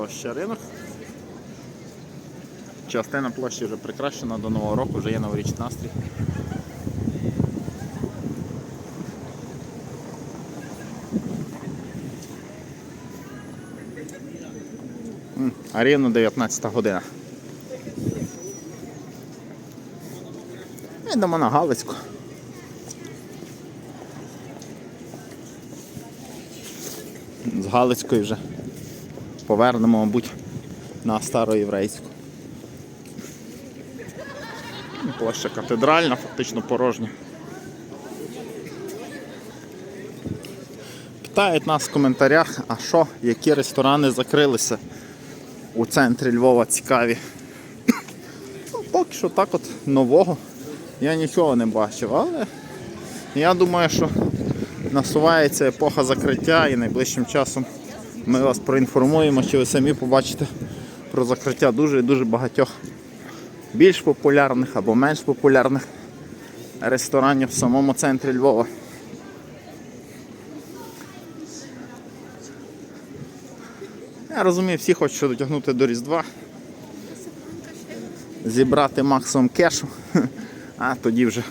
площа ринок. Частина площі вже прикрашена до Нового року, вже є новорічний настрій. А рівно 19 година. Йдемо на Галицьку. З Галицької вже повернемо, мабуть, на староєврейську. Площа катедральна, фактично порожня. Питають нас в коментарях, а що, які ресторани закрилися у центрі Львова цікаві. Ну, поки що так от нового я нічого не бачив, але я думаю, що насувається епоха закриття і найближчим часом ми вас проінформуємо, чи ви самі побачите про закриття дуже і дуже багатьох більш популярних або менш популярних ресторанів в самому центрі Львова. Я розумію, всі хочуть дотягнути до Різдва, зібрати максимум кешу, а тоді вже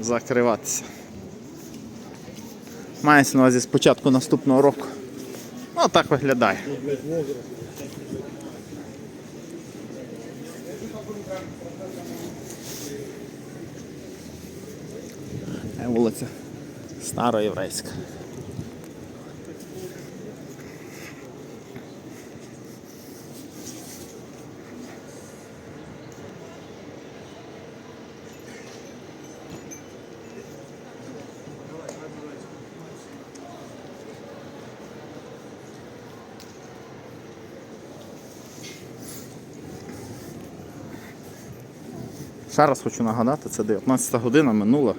закриватися. Мається на увазі з початку наступного року. Ну, так виглядає. Вулиця Староєврейська. Ще раз хочу нагадати, це 19 година минула,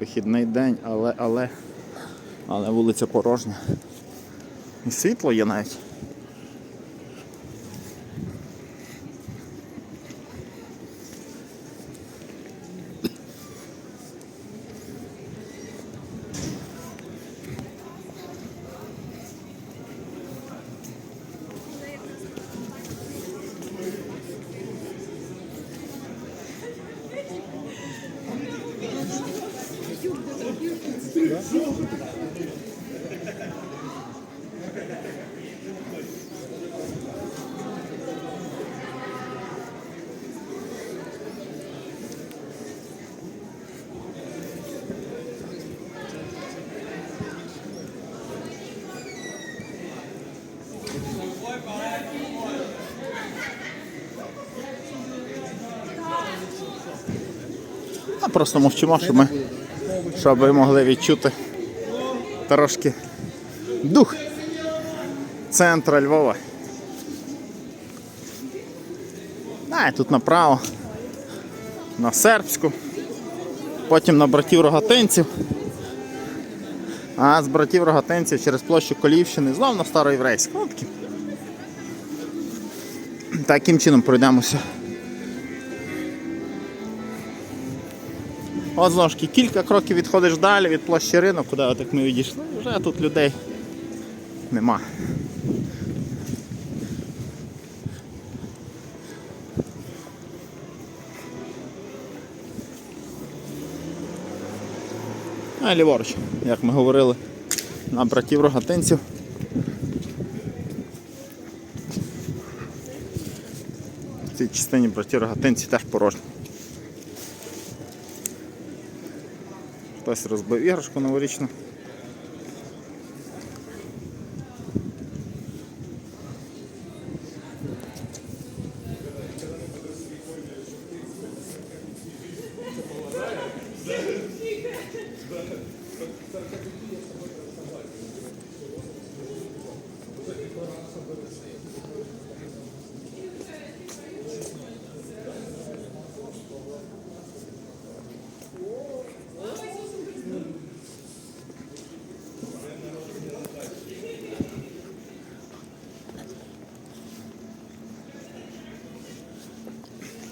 вихідний день, але, але, але вулиця порожня. І світло є навіть. Просто мовчимо, щоб ми щоб ви могли відчути трошки дух центра Львова. А, тут направо, на сербську, потім на братів рогатинців. А з братів рогатинців через площу Колівщини знов на староєврейську. Ну. Таким чином пройдемося. От знову ж таки, кілька кроків відходиш далі від площі ринок, куди от як ми відійшли, вже тут людей нема. А ліворуч, як ми говорили, на братів рогатинців. В цій частині братів рогатинців теж порожні. Хтось розбив іграшку новорічну.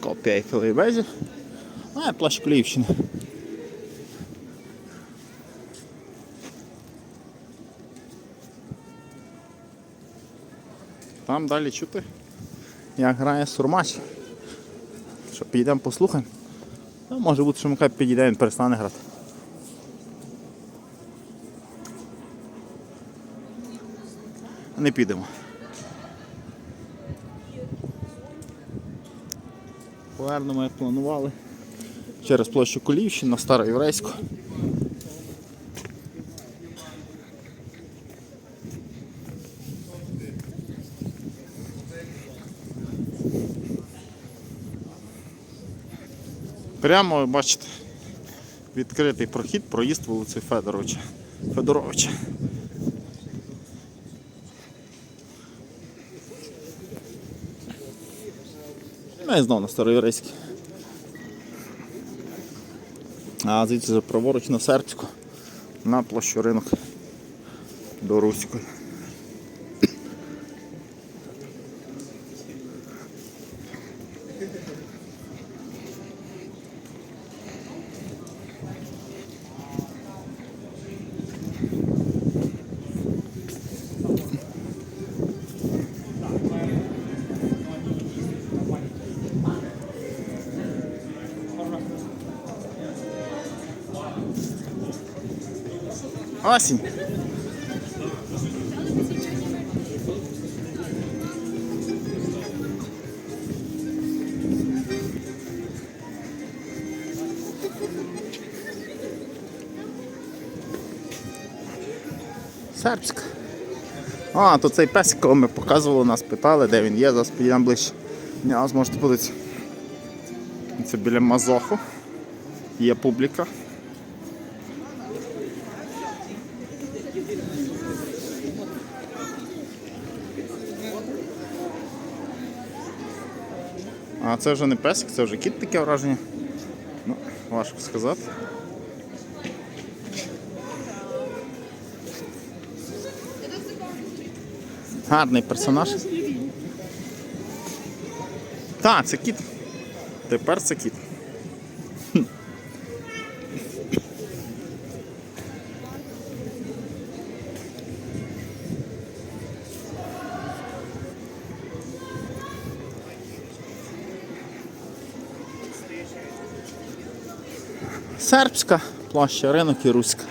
Копія Ейфелевої вежі. А, плащ Кліївщини. Там далі чути, як грає сурмач. Що, підійдемо послухаємо. Ну, може бути, що Микай підійде, він перестане грати. Не підемо. Повернемо, як планували. Через площу Кулівщина на Староєврейську. Прямо бачите відкритий прохід, проїзд вулиці Федоровича. Федоровича. Ну і знову на Староєврейській. А звідси вже праворуч на Сербську, на площу ринок до Руської. Осінь. Сербська. А, то цей песик, кого ми показували, нас питали, де він є, зараз підійдемо ближче. Ня, зможете подивитися. Це біля Мазоху. Є публіка. А це вже не песик, це вже кіт таке враження. Ну, важко сказати. Гарний персонаж. Так, це кіт. Тепер це кіт. Сербська, площа ринок і руська.